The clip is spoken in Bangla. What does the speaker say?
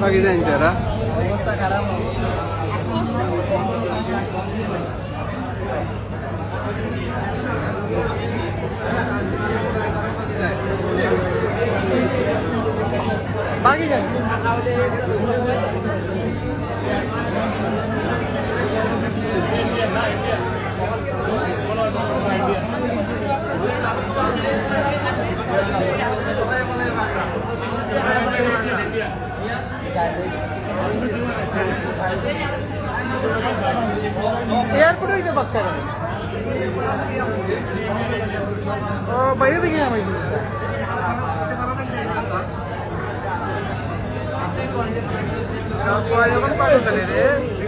পাখি জানতে এরা। অবস্থা খারাপ বাকি এয়ারপোর্টে হইতে বাচ্চা ও বাইরে থেকে আমি যখন পাখি রে।